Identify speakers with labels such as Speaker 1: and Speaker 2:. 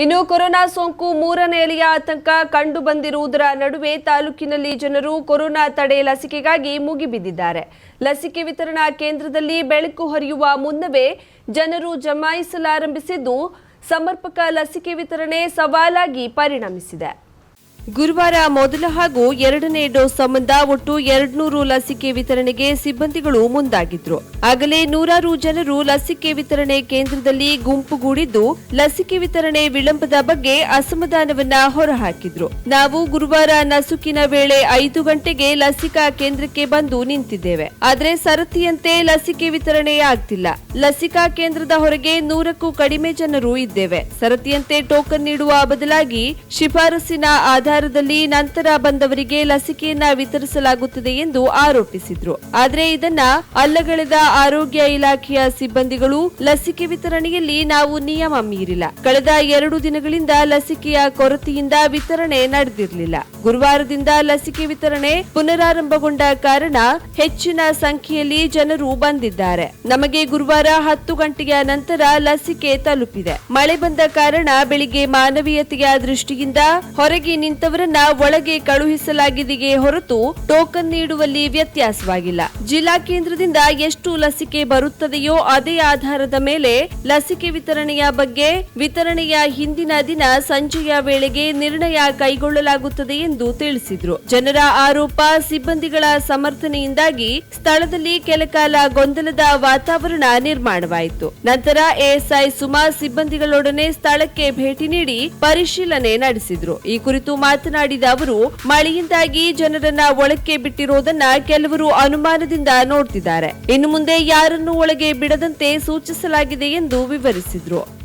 Speaker 1: ಇನ್ನು ಕೊರೋನಾ ಸೋಂಕು ಮೂರನೇ ಎಲೆಯ ಆತಂಕ ಕಂಡು ಬಂದಿರುವುದರ ನಡುವೆ ತಾಲೂಕಿನಲ್ಲಿ ಜನರು ಕೊರೋನಾ ತಡೆ ಲಸಿಕೆಗಾಗಿ ಮುಗಿಬಿದ್ದಿದ್ದಾರೆ ಲಸಿಕೆ ವಿತರಣಾ ಕೇಂದ್ರದಲ್ಲಿ ಬೆಳಕು ಹರಿಯುವ ಮುನ್ನವೇ ಜನರು ಜಮಾಯಿಸಲಾರಂಭಿಸಿದ್ದು, ಸಮರ್ಪಕ ಲಸಿಕೆ ವಿತರಣೆ ಸವಾಲಾಗಿ ಪರಿಣಮಿಸಿದೆ. ಗುರುವಾರ ಮೊದಲ ಹಾಗೂ ಎರಡನೇ ಡೋಸ್ ಸಂಬಂಧ ಒಟ್ಟು ಎರಡ್ನೂರು ಲಸಿಕೆ ವಿತರಣೆಗೆ ಸಿಬ್ಬಂದಿಗಳು ಮುಂದಾಗಿದ್ರು. ಆಗಲೇ ನೂರಾರು ಜನರು ಲಸಿಕೆ ವಿತರಣೆ ಕೇಂದ್ರದಲ್ಲಿ ಗುಂಪುಗೂಡಿದ್ದು ಲಸಿಕೆ ವಿತರಣೆ ವಿಳಂಬದ ಬಗ್ಗೆ ಅಸಮಾಧಾನವನ್ನ ಹೊರಹಾಕಿದ್ರು. ನಾವು ಗುರುವಾರ ನಸುಕಿನ ವೇಳೆ ಐದು ಗಂಟೆಗೆ ಲಸಿಕಾ ಕೇಂದ್ರಕ್ಕೆ ಬಂದು ನಿಂತಿದ್ದೇವೆ. ಆದರೆ ಸರತಿಯಂತೆ ಲಸಿಕೆ ವಿತರಣೆ ಆಗ್ತಿಲ್ಲ. ಲಸಿಕಾ ಕೇಂದ್ರದ ಹೊರಗೆ ನೂರಕ್ಕೂ ಕಡಿಮೆ ಜನರು ಇದ್ದೇವೆ. ಸರತಿಯಂತೆ ಟೋಕನ್ ನೀಡುವ ಬದಲಾಗಿ ಶಿಫಾರಸಿನ ಆಧಾರದಲ್ಲಿ ನಂತರ ಬಂದವರಿಗೆ ಲಸಿಕೆಯನ್ನ ವಿತರಿಸಲಾಗುತ್ತದೆ ಎಂದು ಆರೋಪಿಸಿದ್ರು. ಆದರೆ ಇದನ್ನ ಅಲ್ಲಗಳೆದ ಆರೋಗ್ಯ ಇಲಾಖೆಯ ಸಿಬ್ಬಂದಿಗಳು ಲಸಿಕೆ ವಿತರಣೆಯಲ್ಲಿ ನಾವು ನಿಯಮ ಮೀರಿಲ್ಲ. ಕಳೆದ ಎರಡು ದಿನಗಳಿಂದ ಲಸಿಕೆಯ ಕೊರತೆಯಿಂದ ವಿತರಣೆ ನಡೆದಿರಲಿಲ್ಲ. ಗುರುವಾರದಿಂದ ಲಸಿಕೆ ವಿತರಣೆ ಪುನರಾರಂಭಗೊಂಡ ಕಾರಣ ಹೆಚ್ಚಿನ ಸಂಖ್ಯೆಯಲ್ಲಿ ಜನರು ಬಂದಿದ್ದಾರೆ. ನಮಗೆ ಗುರುವಾರ ಹತ್ತು ಗಂಟೆಯ ನಂತರ ಲಸಿಕೆ ತಲುಪಿದೆ. ಮಳೆ ಬಂದ ಕಾರಣ ಬೆಳಿಗ್ಗೆ ಮಾನವೀಯತೆಯ ದೃಷ್ಟಿಯಿಂದ ಹೊರಗೆ ನಿಂತವರನ್ನ ಒಳಗೆ ಕಳುಹಿಸಲಾಗಿದೆಯೇ ಹೊರತು ಟೋಕನ್ ನೀಡುವಲ್ಲಿ ವ್ಯತ್ಯಾಸವಾಗಿಲ್ಲ. ಜಿಲ್ಲಾ ಕೇಂದ್ರದಿಂದ ಎಷ್ಟು ಲಸಿಕೆ ಬರುತ್ತದೆಯೋ ಅದೇ ಆಧಾರದ ಮೇಲೆ ಲಸಿಕೆ ವಿತರಣೆಯ ಬಗ್ಗೆ ವಿತರಣೆಯ ಹಿಂದಿನ ದಿನ ಸಂಜೆಯ ವೇಳೆಗೆ ನಿರ್ಣಯ ಕೈಗೊಳ್ಳಲಾಗುತ್ತದೆ ಎಂದು ತಿಳಿಸಿದ್ರು. ಜನರ ಆರೋಪ ಸಿಬ್ಬಂದಿಗಳ ಸಮರ್ಥನೆಯಿಂದಾಗಿ ಸ್ಥಳದಲ್ಲಿ ಕೆಲಕಾಲ ಗೊಂದಲದ ವಾತಾವರಣ ನಿರ್ಮಾಣವಾಯಿತು. ನಂತರ ಎಎಸ್ಐ ಸುಮಾ ಸಿಬ್ಬಂದಿಗಳೊಡನೆ ಸ್ಥಳಕ್ಕೆ ಭೇಟಿ ನೀಡಿ ಪರಿಶೀಲನೆ ನಡೆಸಿದ್ರು. ಈ ಕುರಿತು ಮಾತನಾಡಿದ ಅವರು, ಮಳೆಯಿಂದಾಗಿ ಜನರನ್ನ ಒಳಕ್ಕೆ ಬಿಟ್ಟಿರೋದನ್ನ ಕೆಲವರು ಅನುಮಾನದಿಂದ ನೋಡ್ತಿದ್ದಾರೆ. ಇನ್ನು ಮುಂದೆ ಯಾರನ್ನು ಒಳಗೆ ಬಿಡದಂತೆ ಸೂಚಿಸಲಾಗಿದೆ ಎಂದು ವಿವರಿಸಿದ್ರು.